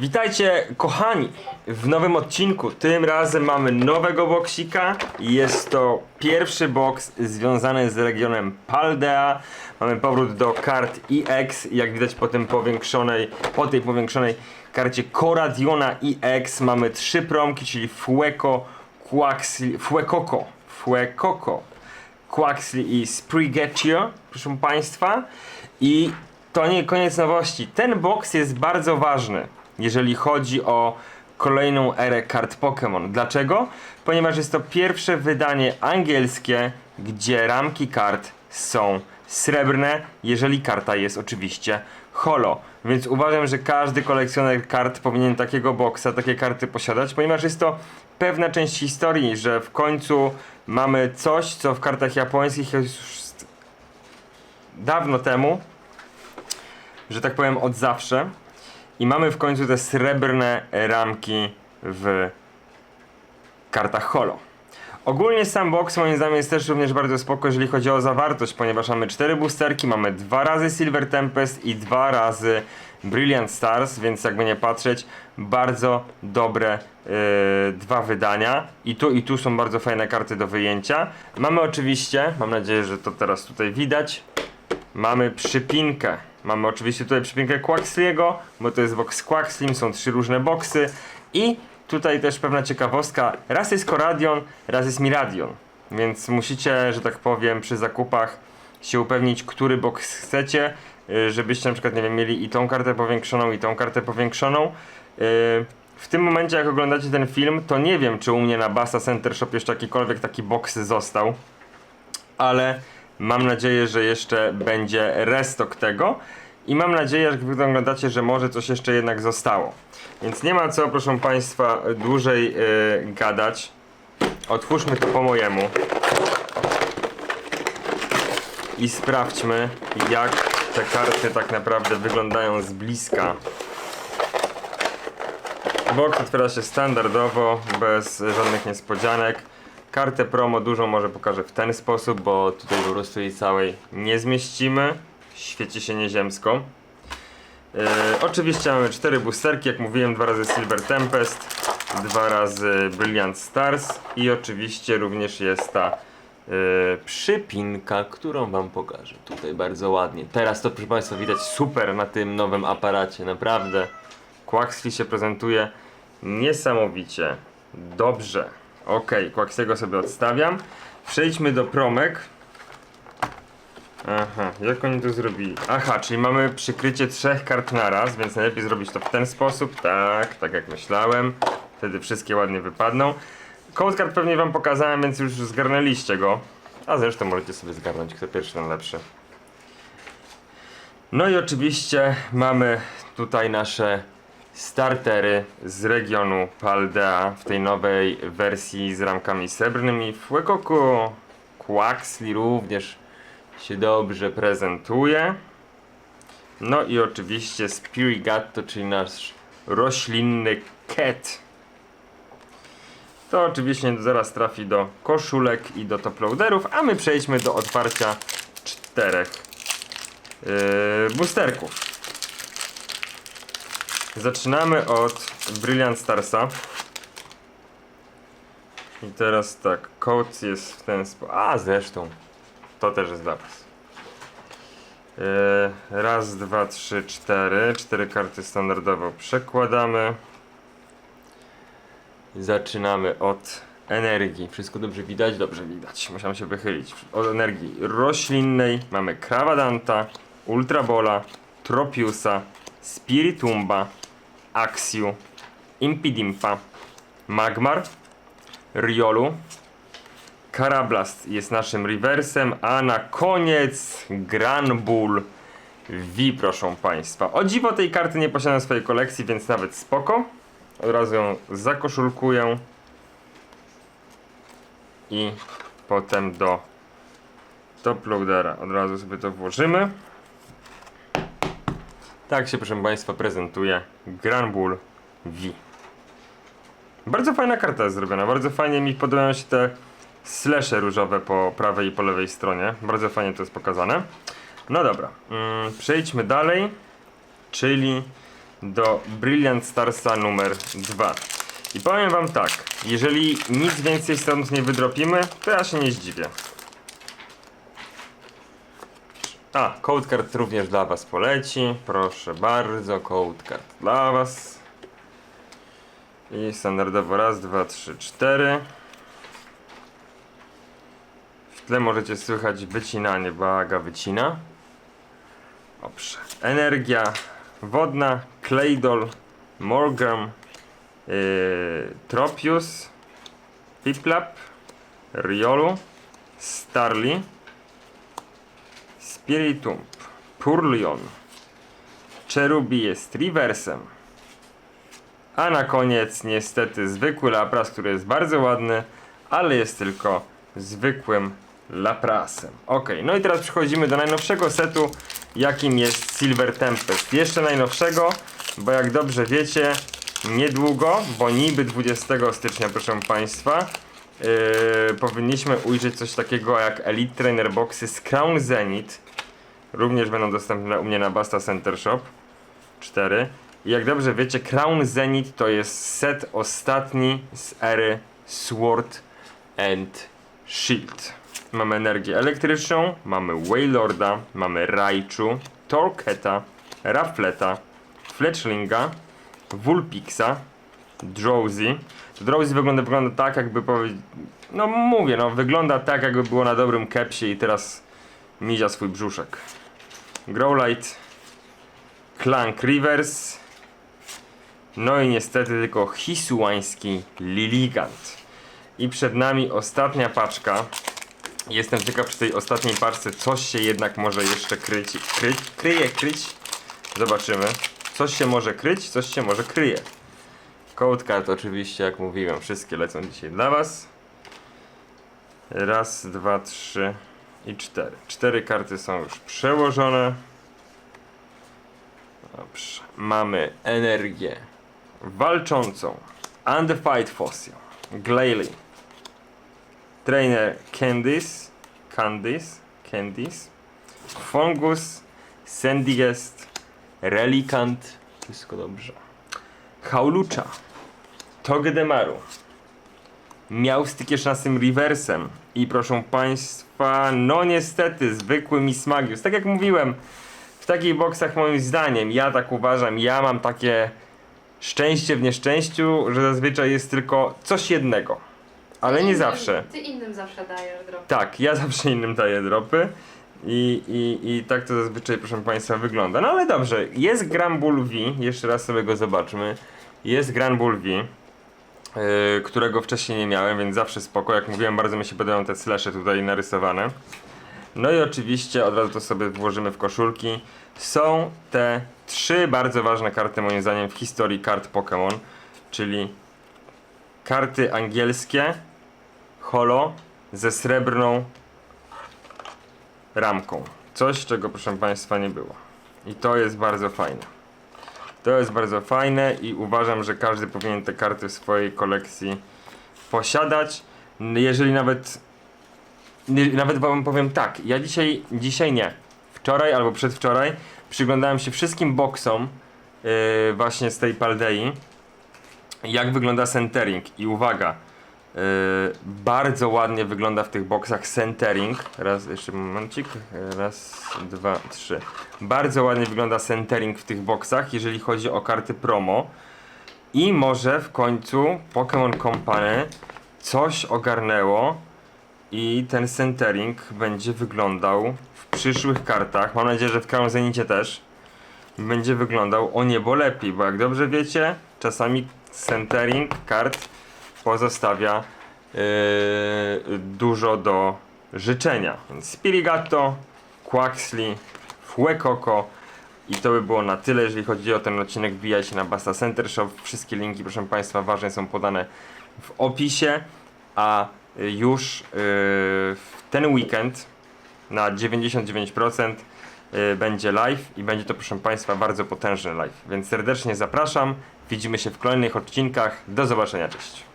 Witajcie kochani w nowym odcinku. Tym razem mamy nowego boksika. Jest to pierwszy boks związany z regionem Paldea. Mamy powrót do kart EX. Jak widać po tym powiększonej, po tej powiększonej karcie Coradiona EX mamy trzy promki, czyli Fueco, Quaxley, Fuecoco, Fuecoco, Quaxley i Sprigatio, proszę Państwa. I to nie koniec nowości. Ten box jest bardzo ważny, jeżeli chodzi o kolejną erę kart Pokémon. Dlaczego? Ponieważ jest to pierwsze wydanie angielskie, gdzie ramki kart są srebrne, jeżeli karta jest oczywiście holo. Więc uważam, że każdy kolekcjoner kart powinien takiego boxa, takie karty posiadać, ponieważ jest to pewna część historii, że w końcu mamy coś, co w kartach japońskich już dawno temu, że tak powiem od zawsze. I mamy w końcu te srebrne ramki w kartach holo. Ogólnie sam box moim zdaniem jest też również bardzo spoko, jeżeli chodzi o zawartość, ponieważ mamy cztery boosterki, mamy dwa razy Silver Tempest i dwa razy Brilliant Stars, więc jakby nie patrzeć, bardzo dobre yy, dwa wydania. I tu i tu są bardzo fajne karty do wyjęcia. Mamy oczywiście, mam nadzieję, że to teraz tutaj widać, Mamy przypinkę. Mamy oczywiście tutaj przypinkę Quaxliego, bo to jest box Quaxlim, są trzy różne boxy. I tutaj też pewna ciekawostka, raz jest Coradion, raz jest Miradion. Więc musicie, że tak powiem, przy zakupach się upewnić, który box chcecie, y, żebyście na przykład, nie wiem, mieli i tą kartę powiększoną, i tą kartę powiększoną. Y, W tym momencie, jak oglądacie ten film, to nie wiem, czy u mnie na Basa Center Shop jeszcze jakikolwiek taki box został ale mam nadzieję, że jeszcze będzie restock tego i mam nadzieję, jak wy oglądacie, że może coś jeszcze jednak zostało. Więc nie ma co, proszę Państwa, dłużej yy, gadać. Otwórzmy to po mojemu i sprawdźmy, jak te karty tak naprawdę wyglądają z bliska. Box otwiera się standardowo, bez żadnych niespodzianek. Kartę promo dużą może pokażę w ten sposób, bo tutaj po prostu jej całej nie zmieścimy. Świeci się nieziemsko. Yy, oczywiście mamy cztery boosterki, jak mówiłem, dwa razy Silver Tempest, dwa razy Brilliant Stars i oczywiście również jest ta yy, przypinka, którą wam pokażę tutaj bardzo ładnie. Teraz to proszę Państwa widać super na tym nowym aparacie, naprawdę. Quaxley się prezentuje niesamowicie dobrze. Ok, Quaxiego sobie odstawiam. Przejdźmy do promek. Aha, jak oni to zrobili? Aha, czyli mamy przykrycie trzech kart naraz, więc najlepiej zrobić to w ten sposób. Tak, tak jak myślałem. Wtedy wszystkie ładnie wypadną. Code card pewnie wam pokazałem, więc już zgarnęliście go. A zresztą możecie sobie zgarnąć, kto pierwszy, ten lepszy. No i oczywiście mamy tutaj nasze startery z regionu Paldea w tej nowej wersji z ramkami srebrnymi. Fuecoco Quaxley również się dobrze prezentuje. No i oczywiście Spirigatto, czyli nasz roślinny cat. To oczywiście zaraz trafi do koszulek i do toploaderów, a my przejdźmy do otwarcia czterech yy, boosterków. Zaczynamy od Brilliant Starsa. I teraz tak, code jest w ten sposób. A zresztą, to też jest dla Was. Yy, raz, dwa, trzy, cztery. Cztery karty standardowo przekładamy. Zaczynamy od energii. Wszystko dobrze widać? Dobrze widać. Musiałem się wychylić. Od energii roślinnej mamy Krawadanta, Ultrabola, Tropiusa, Spiritumba, Axiu, Impidimpa, Magmar, Riolu, Karablast jest naszym rewersem, a na koniec Granbull V, proszę Państwa. O dziwo tej karty nie posiadam w swojej kolekcji, więc nawet spoko. Od razu ją zakoszulkuję i potem do toploadera od razu sobie to włożymy. Tak się, proszę Państwa, prezentuje Granbull V. Bardzo fajna karta jest zrobiona, bardzo fajnie mi podobają się te slesze różowe po prawej i po lewej stronie. Bardzo fajnie to jest pokazane. No dobra, mm, przejdźmy dalej, czyli do Brilliant Starsa numer 2. I powiem wam tak, jeżeli nic więcej stąd nie wydropimy, to ja się nie zdziwię. A, code card również dla was poleci. Proszę bardzo, code card dla was. I standardowo raz, dwa, trzy, cztery. W tle możecie słychać wycinanie, bo Aga wycina. Dobrze. Energia wodna, Claydol, Morgram, yy, Tropius, Piplap, Riolu, Starly, Spiritumb, Purlion, Cherubi jest reversem. A na koniec niestety zwykły Lapras, który jest bardzo ładny, ale jest tylko zwykłym Laprasem. Ok, no i teraz przechodzimy do najnowszego setu, jakim jest Silver Tempest. Jeszcze najnowszego, bo jak dobrze wiecie, niedługo, bo niby 20 stycznia, proszę Państwa, yy, powinniśmy ujrzeć coś takiego jak Elite Trainer Boxy z Crown Zenith. Również będą dostępne u mnie na Basta Center Shop 4. I jak dobrze wiecie, Crown Zenith to jest set ostatni z ery Sword and Shield. Mamy energię elektryczną, mamy Waylorda, mamy Raichu, Torqueta, Rafleta, Fletchlinga, Vulpixa, Drowsy. Drowsy wygląda, wygląda tak, jakby powiedzieć. No mówię, no wygląda tak, jakby było na dobrym kepsie i teraz mizia swój brzuszek. Growlite, Clank Rivers, no i niestety tylko hisuański Liligant. I przed nami ostatnia paczka. Jestem ciekaw, w tej ostatniej paczce coś się jednak może jeszcze kryć. Kry, kryje, kryć. Zobaczymy. Coś się może kryć, coś się może kryje. Code card oczywiście, jak mówiłem, wszystkie lecą dzisiaj dla Was. Raz, dwa, trzy i cztery. Cztery karty są już przełożone. Dobrze. Mamy energię walczącą. Undefied Fossil. Glalie. Trainer Candice. Candice. Candice. Fungus. Sendigest. Relikant. Wszystko dobrze. Haulucha. Togedemaru. Miał styk jeszcze tym reversem. I proszę Państwa, no niestety, zwykły Mismagius. Tak jak mówiłem, w takich boksach moim zdaniem, ja tak uważam, ja mam takie szczęście w nieszczęściu, że zazwyczaj jest tylko coś jednego. Ale Ty nie innym- zawsze. Ty innym zawsze dajesz drop. Tak, ja zawsze innym daję dropy. I, i, I tak to zazwyczaj, proszę Państwa, wygląda. No ale dobrze, jest Granbull V, jeszcze raz sobie go zobaczmy. Jest Granbull V, którego wcześniej nie miałem, więc zawsze spoko. Jak mówiłem, bardzo mi się podobają te slashe tutaj narysowane. No i oczywiście od razu to sobie włożymy w koszulki. Są te trzy bardzo ważne karty moim zdaniem w historii kart Pokémon, czyli karty angielskie, holo ze srebrną ramką. Coś, czego proszę Państwa nie było. I to jest bardzo fajne. To jest bardzo fajne i uważam, że każdy powinien te karty w swojej kolekcji posiadać. Jeżeli nawet nawet wam powiem tak, ja dzisiaj, dzisiaj nie. Wczoraj albo przedwczoraj przyglądałem się wszystkim boxom yy, właśnie z tej Paldei. Jak wygląda centering i uwaga, yy, bardzo ładnie wygląda w tych boxach centering. Raz, jeszcze momencik. Raz, dwa, trzy. Bardzo ładnie wygląda centering w tych boxach, jeżeli chodzi o karty promo. I może w końcu Pokémon Company coś ogarnęło i ten centering będzie wyglądał w przyszłych kartach. Mam nadzieję, że w Crown Zenicie też będzie wyglądał o niebo lepiej, bo jak dobrze wiecie, czasami centering kart pozostawia yy, dużo do życzenia. Więc Spirigato, Quaxley, Fuecoco i to by było na tyle, jeżeli chodzi o ten odcinek. Wbijajcie na Basta Center Shop. Wszystkie linki, proszę Państwa, ważne są podane w opisie, a już yy, w ten weekend na 99% y, będzie live i będzie to, proszę Państwa, bardzo potężny live. Więc serdecznie zapraszam. Widzimy się w kolejnych odcinkach. Do zobaczenia, cześć.